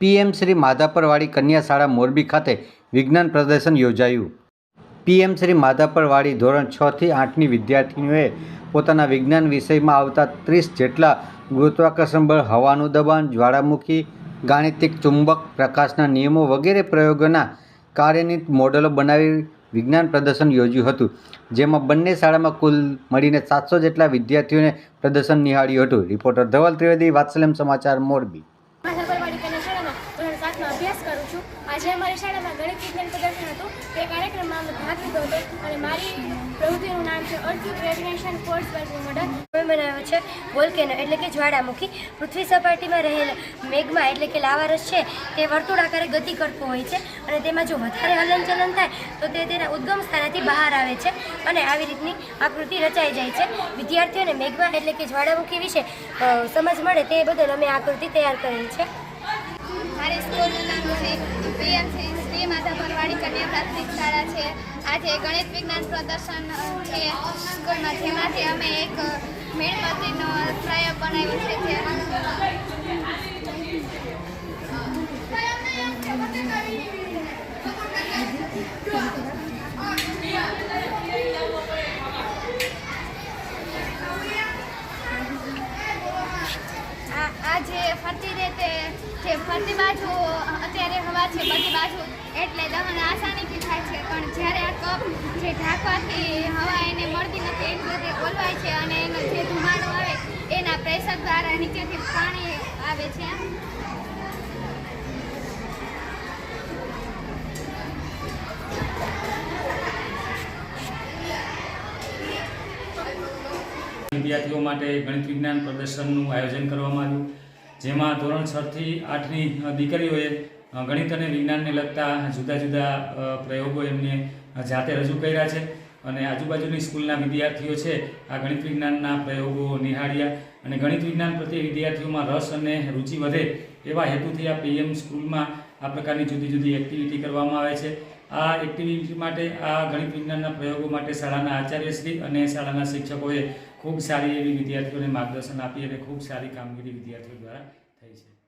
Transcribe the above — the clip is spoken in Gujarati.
પીએમ શ્રી માધાપરવાડી કન્યા શાળા મોરબી ખાતે વિજ્ઞાન પ્રદર્શન યોજાયું. પીએમ શ્રી માધાપરવાડી ધોરણ છ થી આઠની વિદ્યાર્થીનીઓએ પોતાના વિજ્ઞાન વિષયમાં આવતા ત્રીસ જેટલા ગુરુત્વાકર્ષણ બળ, હવાનું દબાણ, જ્વાળામુખી, ગાણિતિક ચુંબક, પ્રકાશના નિયમો વગેરે પ્રયોગોના કાર્યનિત મોડેલો બનાવી વિજ્ઞાન પ્રદર્શન યોજ્યું હતું. જેમાં બંને શાળામાં કુલ મળીને સાતસો જેટલા વિદ્યાર્થીઓને પ્રદર્શન નિહાળ્યું હતું. રિપોર્ટર ધવલ ત્રિવેદી, વાત્સલ્યમ સમાચાર, મોરબી માધાપરવાડી કન્યા શાળામાં ધોરણ સાતમાં અભ્યાસ કરું છું આજે અમારી શાળામાં ગણિત વિજ્ઞાન પ્રદર્શન હતું. તે કાર્યક્રમમાં અમે ભાગ લીધો હતો અને મારી પ્રવૃત્તિનું નામ છે earth gravitation force working model બનાવ્યો છે વોલ્કેનો એટલે કે જ્વાળામુખી. પૃથ્વી સપાટીમાં રહેલ મેઘમાં એટલે કે લાવારસ છે તે વર્તુળાકારે ગતિ કરતો હોય છે અને તેમાં જો વધારે હલનચલન થાય તો તે તેના ઉદ્ગમ સ્થાનેથી બહાર આવે છે અને આવી રીતની આકૃતિ રચાઈ જાય છે. વિદ્યાર્થીઓને મેઘમાં એટલે કે જ્વાળામુખી વિશે સમજ મળે તે બદલ અમે આકૃતિ તૈયાર કરેલ છે. મારી સ્કૂલનું નામ છે પીએમસી શ્રી માધાપરવાડી કન્યા પ્રાથમિક શાળા છે. આજે ગણિત વિજ્ઞાન પ્રદર્શન છે. સ્કૂલમાં જેમાંથી અમે એક મીણબત્તીનો પ્રયોગ બનાવ્યો છે જે આ આ ફરતી રહે ફરતી બાજુ, અત્યારે હવા છે બધી બાજુ, એટલે દહન આસાનીથી થાય છે. પણ જ્યારે આ કપ જે ઢાંકવાથી હવા એને મળતી નથી, એની બધે ઓલવાય છે અને એનો જે ધુમાડો આવે, એના પ્રેશર દ્વારા નીચેથી પાણી આવે છે. વિદ્યાર્થીઓ માટે ગણિત વિજ્ઞાન પ્રદર્શનનું આયોજન કરવામાં આવ્યું. જેમાં ધોરણ છ થી આઠની દીકરીઓએ ગણિત અને વિજ્ઞાનને લગતા જુદા જુદા પ્રયોગો એમને જાતે રજૂ કર્યા છે. અને આજુબાજુની સ્કૂલના વિદ્યાર્થીઓ છે, આ ગણિત વિજ્ઞાનના પ્રયોગો નિહાળ્યા. અને ગણિત વિજ્ઞાન પ્રત્યે વિદ્યાર્થીઓમાં રસ અને રુચિ વધે એવા હેતુથી આ પીએમ સ્કૂલમાં આ પ્રકારની જુદી જુદી એક્ટિવિટી કરવામાં આવે છે. આ એક્ટિવિટી માટે આ ગણિત વિજ્ઞાનના પ્રયોગો માટે શાળાના આચાર્યશ્રી અને શાળાના શિક્ષકોએ ખૂબ સારી એવી વિદ્યાર્થીઓને માર્ગદર્શન આપી અને ખૂબ સારી કામગીરી વિદ્યાર્થીઓ દ્વારા થઈ છે.